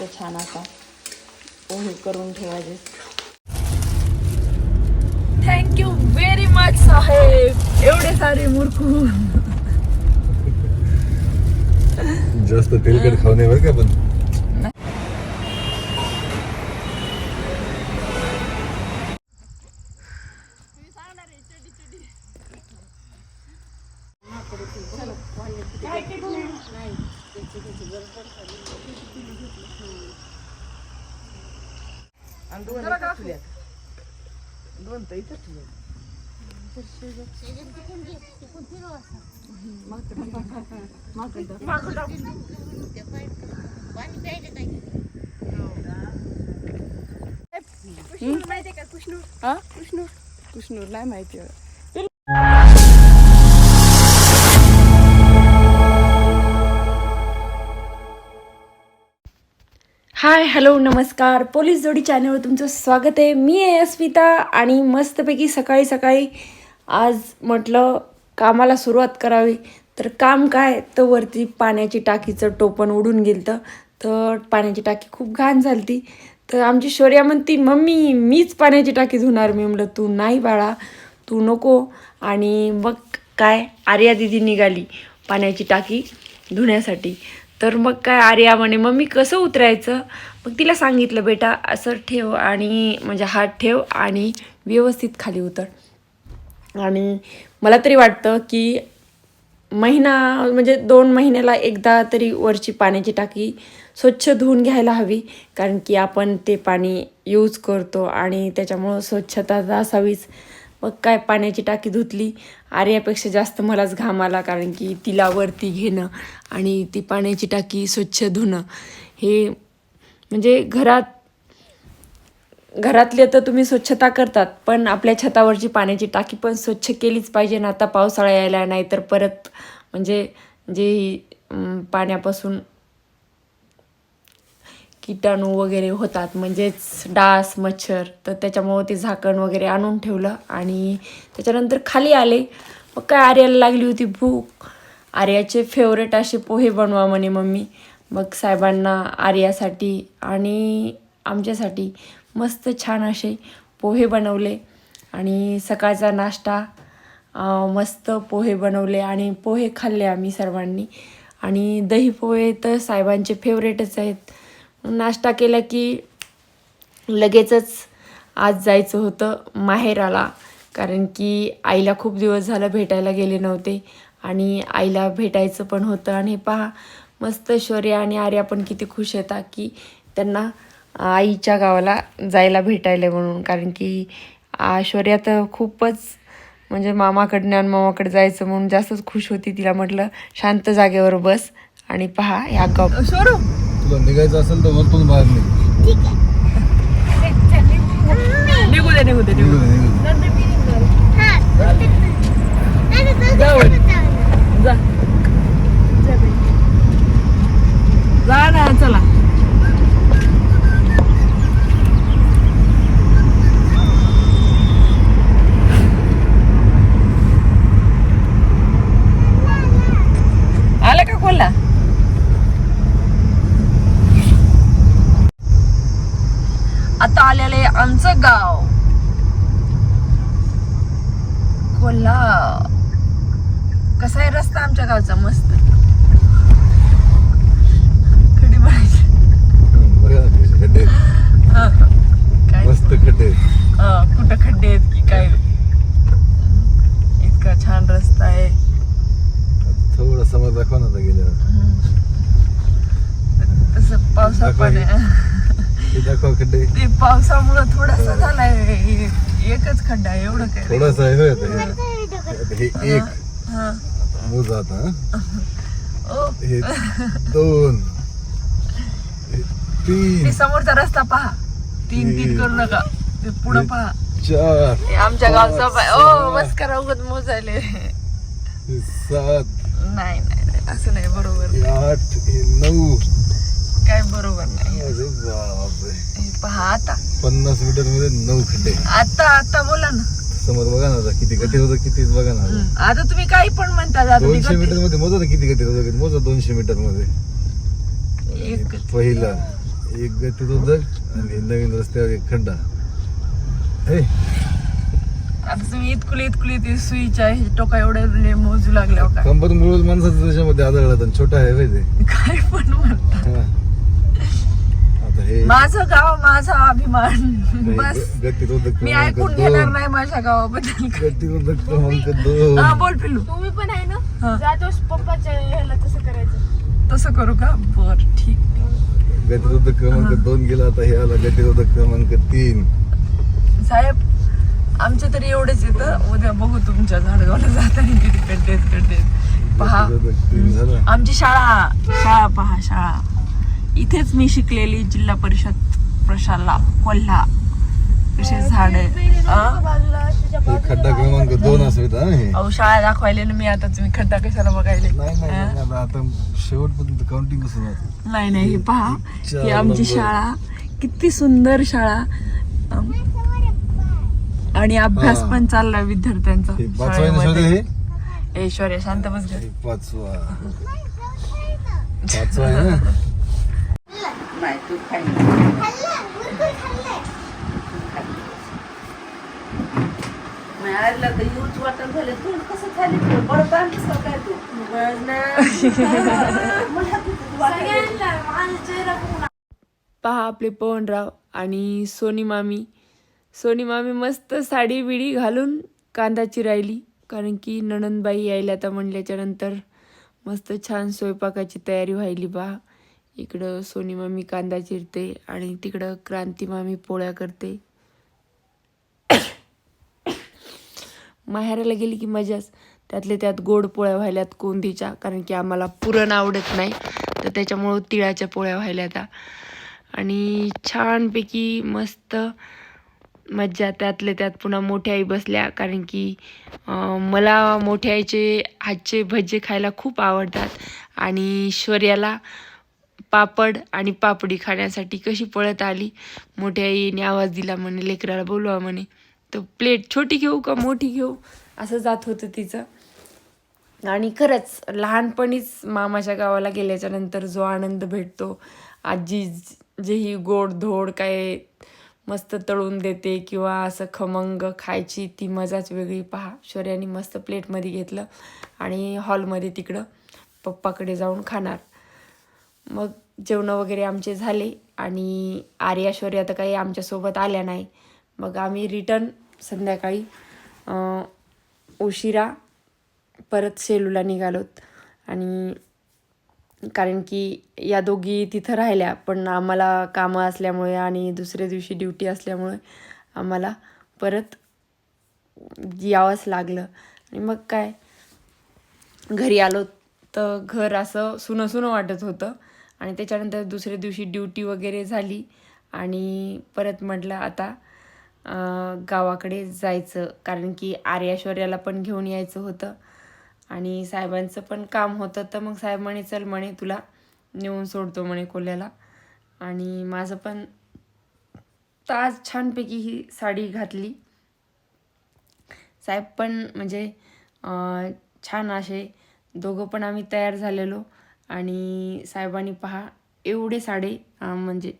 तर छान असा पोहे करून ठेवायचे थँक्यू व्हेरी मच साहेब. एवढे सारे मुरकू जास्त तेलकट खाऊ नये बरं का पण दोन तर इथं ठेवले हा कृष्णूर कृष्णूर नाही माहिती हाय हॅलो नमस्कार. पोलीस जोडी चॅनलवर तुमचं स्वागत आहे. मी आहे अस्मिता आणि मस्तपैकी सकाळी सकाळी आज म्हटलं कामाला सुरुवात करावी. तर काम काय? तर वरती पाण्याची टाकीचं टोपण उडून गेलं तर पाण्याची टाकी खूप घाण झाली तर आमची शौर्या म्हणती मम्मी मीच पाण्याची टाकी धुणार. मी म्हटलं तू नाही बाळा तू नको. आणि मग काय? आर्या दिदी निघाली पाण्याची टाकी धुण्यासाठी. तर मग काय आर्या म्हणे मम्मी कसं उतरायचं? मग तिला सांगितलं बेटा असं ठेव आणि म्हणजे हात ठेव आणि व्यवस्थित खाली उतर. आणि मला तरी वाटतं की महिना म्हणजे दोन महिन्याला एकदा तरी वरची पाण्याची टाकी स्वच्छ धुवून घ्यायला हवी कारण की आपण ते पाणी यूज करतो आणि त्याच्यामुळं स्वच्छता तर असावीच. मग काय पाण्याची टाकी धुतली. आर्यापेक्षा जास्त मलाच घाम आला कारण की तिला वरती घेणं आणि ती पाण्याची टाकी स्वच्छ धुणं. हे म्हणजे घरात घरातले तर तुम्ही स्वच्छता करतात पण आपल्या छतावरची पाण्याची टाकी पण स्वच्छ केलीच पाहिजे ना. आता पावसाळा यायला नाही तर परत म्हणजे जे पाण्यापासून किटाणू वगैरे होतात म्हणजेच डास मच्छर तर त्याच्यामुळं ते झाकण वगैरे आणून ठेवलं आणि त्याच्यानंतर खाली आले. मग काय आर्याला लागली होती भूक. आर्याचे फेवरेट असे पोहे बनवा म्हणे मम्मी. मग साहेबांना आर्यासाठी आणि आमच्यासाठी मस्त छान असे पोहे बनवले आणि सकाळचा नाश्ता मस्त पोहे बनवले आणि पोहे खाल्ले आम्ही सर्वांनी. आणि दही पोहे तर साहेबांचे फेवरेटच आहेत. नाश्ता केला की लगेचच आज जायचं होतं माहेराला. कारण की आईला खूप दिवस झालं भेटायला गेले नव्हते आणि आईला भेटायचं पण होतं. आणि पहा मस्त शौर्य आणि आर्या पण किती खुश येतात की त्यांना आईच्या गावाला जायला भेटायला म्हणून. कारण की शौर्या तर खूपच म्हणजे मामाकडनं आणि मामाकडे जायचं म्हणून जास्तच खुश होती. तिला म्हटलं शांत जागेवर बस आणि पहा ह्या गाव शोरू तुला निघायचं असेल तर वरतून बाहेर निघ. निघू दे. निघू दे निघू निघू दे, निघू दे. जाऊ. जा. जा ना चला. आलं का कोल्हा आता आलेलं आहे आमचं गाव. कोल्हा कसा आहे रस्ता आमच्या गावचा? मस्त. खडी आहेत. काय? मस्त खड्डे. हा, कुठं खड्डे आहेत की काय? इतका छान रस्ता आहे. थोडा समोर दाखवा ना गेल्यावर. तसं पावसा पण दाखवा खड्डे ते पावसामुळं थोडासा झालाय एकच खड्डा आहे एवढं काय? थोडासा आहे हे. हे एक. हा मोजा आता हं. दोन. ते तीन. समोरचा रस्ता पहा. तीन तीन. करू नका. ते पुढं पहा. चार. हे आमच्या गावचा पाय ओ. बस करा उगत मोजायले. सात. नाही नाही असं नाही बरोबर. आठ हे नऊ. काय बरोबर नाही. अरे बापरे. हे पहा आता. पन्नास मीटरमध्ये नऊ खड्डे. आता आता बोला ना. समोर बघा ना आता किती गटी होतं किती बघा ना आता. हम्म, आता तुम्ही काही पण म्हणता आता दोनशे गती- मीटरमध्ये मोजा ना किती गटी होतं मोजा दोनशे मीटरमध्ये. एक पहिला एक गतिरोधक आणि नवीन रस्त्यावर एक खड्डा. हे. आता तुम्ही इतकुले इतकुले ते सुईच्या हे टोका एवढे मोजू लागल्या का? कंबर मुळ माणसाचं त्याच्यामध्ये आदळला छोटा आहे होय ते. काय पण म्हणता. हा. आता हे माझं गाव माझा अभिमान. बस. मी ऐकून घेणार नाही माझ्या गावाबद्दल. हा बोल पिल्लू. तुम्ही पण आहे हा. ना जातोस पप्पाच्या ह्याला तसं करायचं. तसं करू का? बर ठीक. गतिरोधक क्रमांक दोन गेला आता हे आला गतिरोधक क्रमांक तीन. साहेब आमच्या तरी एवढेच येतं. उद्या बघू तुमच्या झाडगावला जाताना किती खड्डे आहेत, खड्डे आहेत. पहा. गतिरोधक तीन झाला. आमची शाळा. शाळा पहा शाळा. इथेच मी शिकलेली जिल्हा परिषद प्रशाला कोल्हा कसे झाड. खड्डा क्रमांक दोन असं हे अहो शाळा दाखवायले ना मी आता तुम्ही खड्डा कशाला बघायले? शेवटपर्यंत काउंटिंग नाही नाही हे पहा. ही आमची. शाळा. किती सुंदर शाळा. आणि अभ्यास. पण चाललाय विद्यार्थ्यांचा ऐश्वर्या शांत बस पाचवा. पाचवा नाही तू तर यूज वाटत तू कसं खाली का काय तू? पहा आपले पवनराव आणि सोनी मामी. सोनी मामी मस्त साडी बिडी घालून कांदा चिरायली कारण की नणंदबाई यायला आता म्हणल्याच्या नंतर मस्त छान स्वयंपाकाची तयारी व्हायली बा. इकडं सोनी मामी कांदा चिरते आणि तिकडं क्रांती मामी पोळ्या करते. माहेराला गेली की मजाच. त्यातले त्यात गोड पोळ्या व्हायल्यात कोंदीच्या कारण की आम्हाला पुरण आवडत नाही. तर त्याच्यामुळं तिळाच्या पोळ्या व्हायल्या त्या. आणि छानपैकी मस्त मज्जा त्यातले त्यात पुन्हा मोठ्या आई बसल्या कारण की मला मोठ्या आईचे हातचे भजे खायला खूप आवडतात. आणि शौर्याला पापड आणि पापडी खाण्यासाठी कशी पळत आली? मोठ्या आईने आवाज दिला म्हणे लेकराला बोलवा म्हणे. तर प्लेट छोटी घेऊ का मोठी घेऊ? असं जात होतं तिचं. आणि खरंच लहानपणीच मामाच्या गावाला गेल्याच्यानंतर जो आनंद भेटतो. आजी जेही जे ही गोड धोड काय मस्त तळून देते किंवा असं खमंग खायची ती मजाच वेगळी. पहा शौर्याने मस्त प्लेटमध्ये घेतलं आणि हॉलमध्ये तिकडं पप्पाकडे जाऊन खाणार. मग जेवणं वगैरे आमचे झाले आणि आर्याश्वरी आता काही आमच्यासोबत आल्या नाही. मग आम्ही रिटर्न संध्याकाळी उशिरा परत सेलूला निघालोत आणि कारण की या दोघी तिथं राहिल्या पण आम्हाला कामं असल्यामुळे आणि दुसऱ्या दिवशी ड्युटी असल्यामुळे आम्हाला परत यावंच लागलं. आणि मग काय घरी आलो तर घर असं सुनं सुनं वाटत होतं. आणि त्याच्यानंतर दुसऱ्या दिवशी ड्युटी वगैरे झाली आणि परत म्हटलं आता गावाकडे जायचं. कारण की आर्याश्वर्याला पण घेऊन यायचं होतं. आणि साहेबांचं पण काम होतं. तर मग साहेब म्हणे चल म्हणे तुला नेऊन सोडतो म्हणे कोल्याला. आणि माझं पण तर आज छानपैकी ही साडी घातली. साहेब पण म्हणजे छान असे दोघं पण आम्ही तयार झालेलो. आणि साहेबांनी पहा एवढे साडे म्हणजे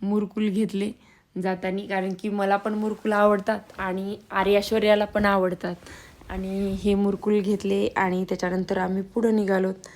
मुरकुल घेतले जातानी. कारण की मला पण मुरकुल आवडतात आणि आर्याश्वर्याला पण आवडतात. आणि हे मुरकुल घेतले आणि त्याच्यानंतर आम्ही पुढं निघालोत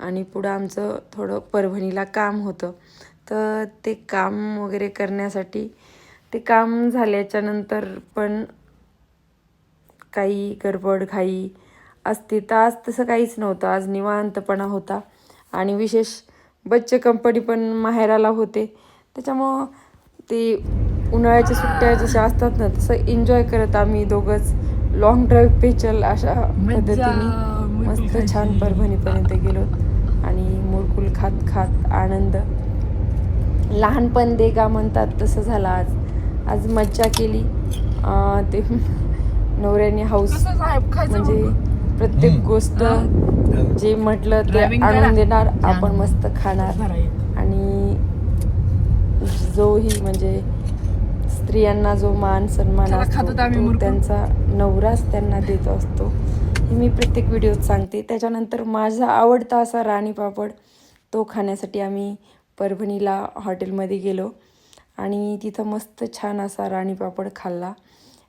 आणि पुढं आमचं थोडं परभणीला काम होतं. तर ते काम वगैरे करण्यासाठी ते काम झाल्याच्यानंतर पण काही गडबड घाई असते तर आज तसं काहीच नव्हतं. आज निवांतपणा होता. आणि विशेष बच्चे कंपनी पण माहेराला होते. त्याच्यामुळं ते उन्हाळ्याच्या सुट्ट्या जशा असतात ना तसं एन्जॉय करत आम्ही दोघंच. लॉंग ड्राईव्ह पेचल अशा पद्धतीने मस्त छान परभणीपर्यंत गेलो. आणि मुरकुल खात खात आनंद. लहानपण दे गा म्हणतात तसं झालं आज. आज मज्जा केली. ते नवऱ्याने हाऊस म्हणजे प्रत्येक. गोष्ट जे म्हटलं ते. आणून देणार आपण मस्त खाणार. आणि जोही म्हणजे स्त्रियांना जो मान सन्मान असतो. त्यांचा नवराच त्यांना देत असतो. हे मी प्रत्येक व्हिडिओत सांगते. त्याच्यानंतर माझा आवडता असा राणी पापड तो खाण्यासाठी आम्ही परभणीला हॉटेलमध्ये गेलो. आणि तिथं मस्त छान असा राणी पापड खाल्ला.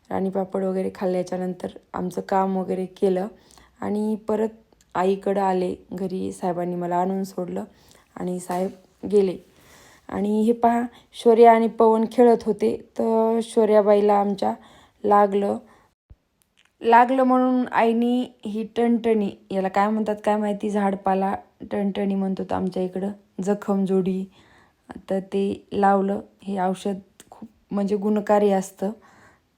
राणी पापड वगैरे खाल्ल्याच्यानंतर आमचं काम वगैरे केलं. आणि परत आईकडं आले घरी साहेबांनी मला आणून सोडलं आणि साहेब गेले. आणि हे पहा शौर्या आणि पवन खेळत होते तर शौर्याबाईला आमच्या लागलं. लागलं म्हणून आईनी ही टणटणी याला काय म्हणतात काय माहिती झाडपाला टणटणी म्हणतो आमच्या इकडं जखम जोडी तर ते लावलं. हे औषध खूप म्हणजे गुणकारी असतं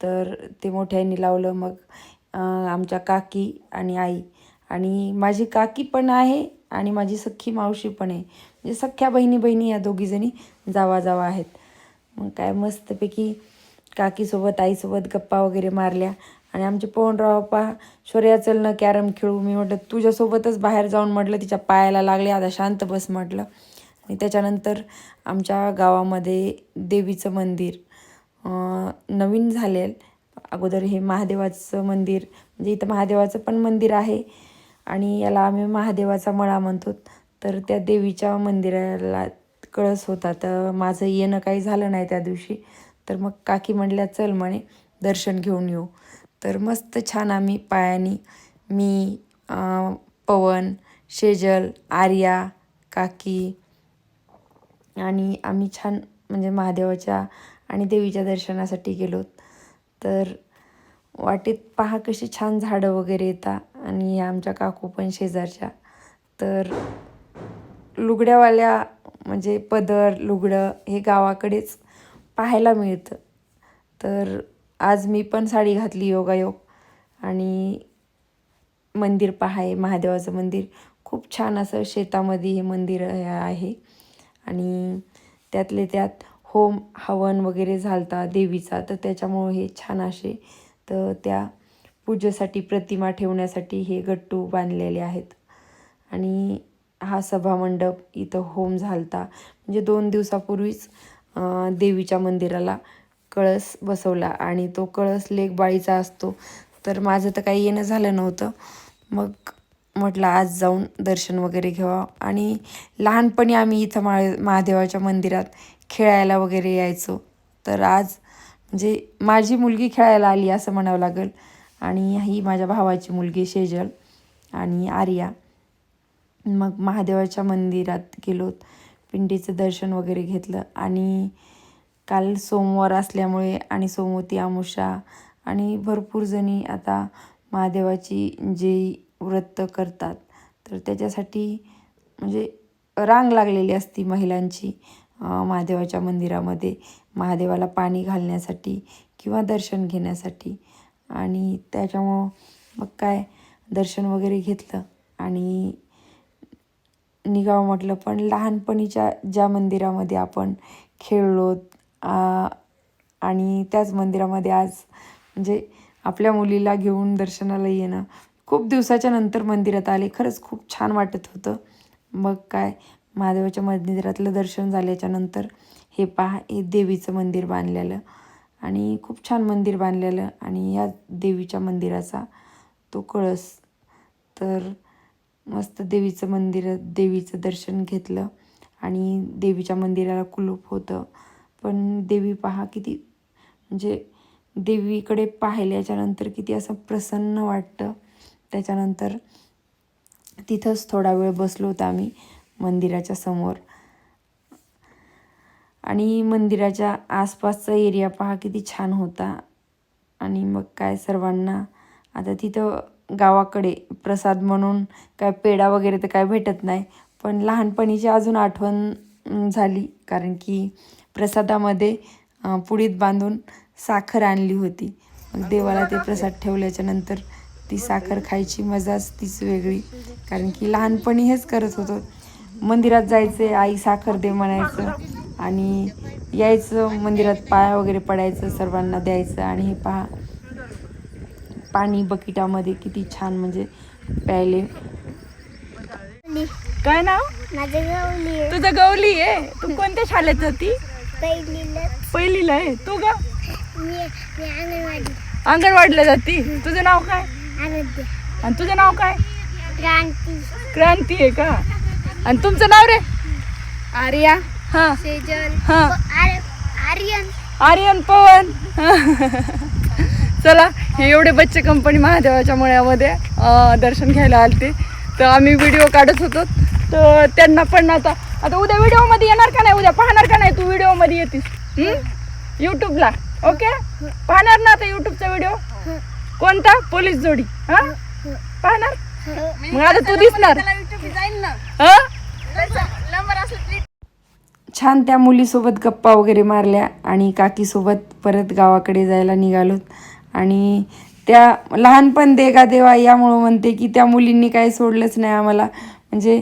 तर ते मोठ्यांनी लावलं. मग आमच्या काकी आणि आई. आणि माझी काकी पण आहे आणि माझी सख्खी मावशी पण आहे. म्हणजे सख्ख्या बहिणी बहिणी या दोघीजणी जावा जावा आहेत. मग काय मस्तपैकी काकीसोबत आईसोबत गप्पा वगैरे मारल्या. आणि आमचे पवनराव पा शौर्या चल ना कॅरम खेळू. मी म्हटलं तुझ्यासोबतच बाहेर जाऊन म्हटलं तिच्या पायाला लागले. आता शांत बस म्हटलं. आणि त्याच्यानंतर आमच्या गावामध्ये देवीचं मंदिर नवीन झालेल. अगोदर हे महादेवाचं मंदिर म्हणजे इथं महादेवाचं पण मंदिर आहे. आणि याला आम्ही महादेवाचा मळा म्हणतो. तर त्या देवीच्या मंदिराला कळस होता. तर माझं येणं काही झालं नाही त्या दिवशी. तर मग काकी म्हणल्या चल म्हणे दर्शन घेऊन येऊ. तर मस्त छान आम्ही पायानी मी पवन शेजल आर्या काकी आणि आम्ही छान म्हणजे महादेवाच्या आणि देवीच्या दर्शनासाठी गेलो. तर वाटेत पहा कशी छान झाडं वगैरे येतात. आणि या आमच्या काकू पण शेजारच्या. तर लुगड्यावाल्या म्हणजे पदर लुगडं हे गावाकडेच पाहायला मिळतं. तर आज मी पण साडी घातली योगायोग. आणि मंदिर पहाय महादेवाचं मंदिर. खूप छान असं शेतामध्ये हे मंदिर आहे. आणि त्यातले त्यात होम हवन वगैरे झालता देवीचा तर त्याच्यामुळं हे छान असे तर त्या पूजेसाठी प्रतिमा ठेवण्यासाठी हे गट्टू बांधलेले आहेत. आणि हा सभामंडप इथं होम झालता. म्हणजे दोन दिवसापूर्वीच देवीच्या मंदिराला कळस बसवला आणि तो कळस लेखबाळीचा असतो. तर माझं तर काही येणं झालं नव्हतं. मग म्हटलं आज जाऊन दर्शन वगैरे घ्यावं. आणि लहानपणी आम्ही इथं मा महादेवाच्या मंदिरात खेळायला वगैरे यायचो. तर आज म्हणजे माझी मुलगी खेळायला आली असं म्हणावं लागेल. आणि ही माझ्या भावाची मुलगी शेजल आणि आर्या. मग महादेवाच्या मंदिरात गेलोत पिंडीचं दर्शन वगैरे घेतलं. आणि काल सोमवार असल्यामुळे आणि सोमवती आमुषा आणि भरपूर जणी आता महादेवाची जे व्रत करतात. तर त्याच्यासाठी म्हणजे रांग लागलेली असती महिलांची. महादेवाच्या मंदिरामध्ये महादेवाला पाणी घालण्यासाठी किंवा दर्शन घेण्यासाठी. आणि त्याच्यामुळं मग काय दर्शन वगैरे घेतलं आणि निघावं म्हटलं. पण लहानपणीच्या ज्या मंदिरामध्ये आपण खेळलो आणि त्याच मंदिरामध्ये आज म्हणजे आपल्या मुलीला घेऊन दर्शनाला येणं खूप दिवसाच्या नंतर मंदिरात आले खरंच खूप छान वाटत होतं. मग काय महादेवाच्या मंदिरातलं दर्शन झाल्याच्यानंतर हे पहा हे देवीचं मंदिर बांधलेलं. आणि खूप छान मंदिर बांधलेलं आणि या देवीच्या मंदिराचा तो कळस. तर मस्त देवीचं मंदिर देवीचं दर्शन घेतलं आणि देवीच्या मंदिराला कुलूप होतं. पण देवी पहा किती म्हणजे देवीकडे पाहिल्याच्यानंतर किती असं प्रसन्न वाटतं. त्याच्यानंतर तिथंच थोडा वेळ बसलो होतो आम्ही. मंदिराच्या समोर. आणि मंदिराच्या आसपासचा एरिया पहा किती छान होता. आणि मग काय सर्वांना आता तिथं गावाकडे प्रसाद म्हणून काय पेढा वगैरे तर काय भेटत नाही पण लहानपणीची अजून आठवण झाली कारण की प्रसादामध्ये पुडीत बांधून साखर आणली होती. मग देवाला ते प्रसाद ठेवल्याच्या नंतर ती साखर खायची मजाच तीच वेगळी कारण की लहानपणी हेच करत होतो. मंदिरात जायचे आई साखर दे म्हणायचं आणि यायचं मंदिरात पाया वगैरे पडायचं सर्वांना द्यायचं आणि हे पहा पाणी बकिटामध्ये किती छान म्हणजे प्यायले. काय नाव? माझं गावली तुझं गवली आहे? तू कोणत्या शाळेत जाती? पहिलीला पहिलीला आहे? तू ग मी मी अंगणवाडी. अंगणवाडीला जाती? तुझं नाव काय? आरोग्य आणि तुझं नाव काय? क्रांती. क्रांती आहे का? आणि तुमचं नाव रे? आर्या हा. सेजल हा. आर- आर्यन. आर्यन पवन. चला हे एवढे बच्चे कंपनी महादेवाच्या मळ्यामध्ये दर्शन घ्यायला आलते. तर आम्ही व्हिडिओ काढत होतो. तर त्यांना पण आता आता उद्या व्हिडिओमध्ये येणार का नाही? उद्या पाहणार का नाही तू व्हिडिओमध्ये येतीस युट्यूबला ओके पाहणार ना आता युट्यूबचा व्हिडिओ कोणता? पोलीस जोडी. हा? पाहणार? मग आता तू दिसणार. हा? छान त्या मुलीसोबत गप्पा वगैरे मारल्या आणि काकीसोबत परत गावाकडे जायला निघालोत आणि त्या लहानपण देगा देवा यामुळं म्हणते की त्या मुलींनी काही सोडलंच नाही आम्हाला. म्हणजे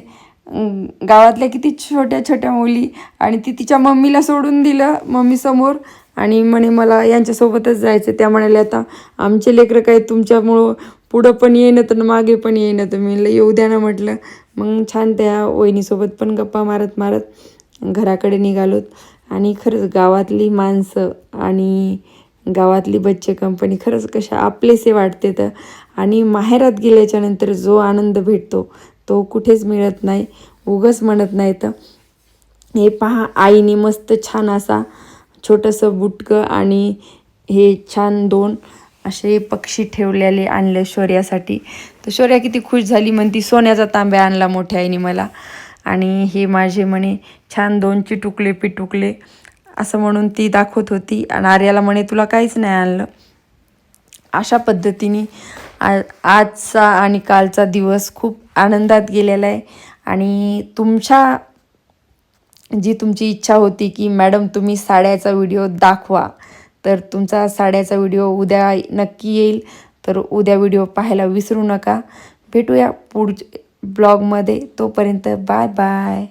गावातल्या किती छोट्या छोट्या मुली आणि ती तिच्या मम्मीला सोडून दिलं मम्मीसमोर. आणि म्हणे मला यांच्यासोबतच जायचं त्या म्हणाल्या आता आमचे लेकरं काय तुमच्यामुळं पुढं पण येईन तर मागे पण येईन तर मी येऊ द्या ना म्हटलं. मग छान त्या वहिनीसोबत पण गप्पा मारत मारत घराकडे निघालोत आणि खरंच गावातली माणसं आणि गावातली बच्चे कंपनी खरंच कशा आपलेसे वाटते तर. आणि माहेरात गेल्याच्यानंतर जो आनंद भेटतो तो कुठेच मिळत नाही. उगच म्हणत नाही तर. हे पहा आईने मस्त छान असा छोटंसं बुटकं आणि हे छान दोन असे पक्षी ठेवलेले आणले शौर्यासाठी. तर शौर्या किती खुश झाली म्हणती सोन्याचा तांब्या आणला मोठ्या आईने मला. आणि हे माझे म्हणे छान दोन चिटुकले पिटुकले. असं म्हणून ती दाखवत होती आणि आर्याला म्हणे तुला काहीच नाही आणलं. अशा पद्धतीने आ आजचा आणि कालचा दिवस खूप आनंदात गेलेला आहे. आणि तुमच्या जी तुमची इच्छा होती की मॅडम तुम्ही साड्याचा व्हिडिओ दाखवा तर तुमचा साड्याचा व्हिडिओ उद्या नक्की येईल. तर उद्या व्हिडिओ पाहायला विसरू नका. भेटूया पुढ ब्लॉगमध्ये तोपर्यंत बाय बाय.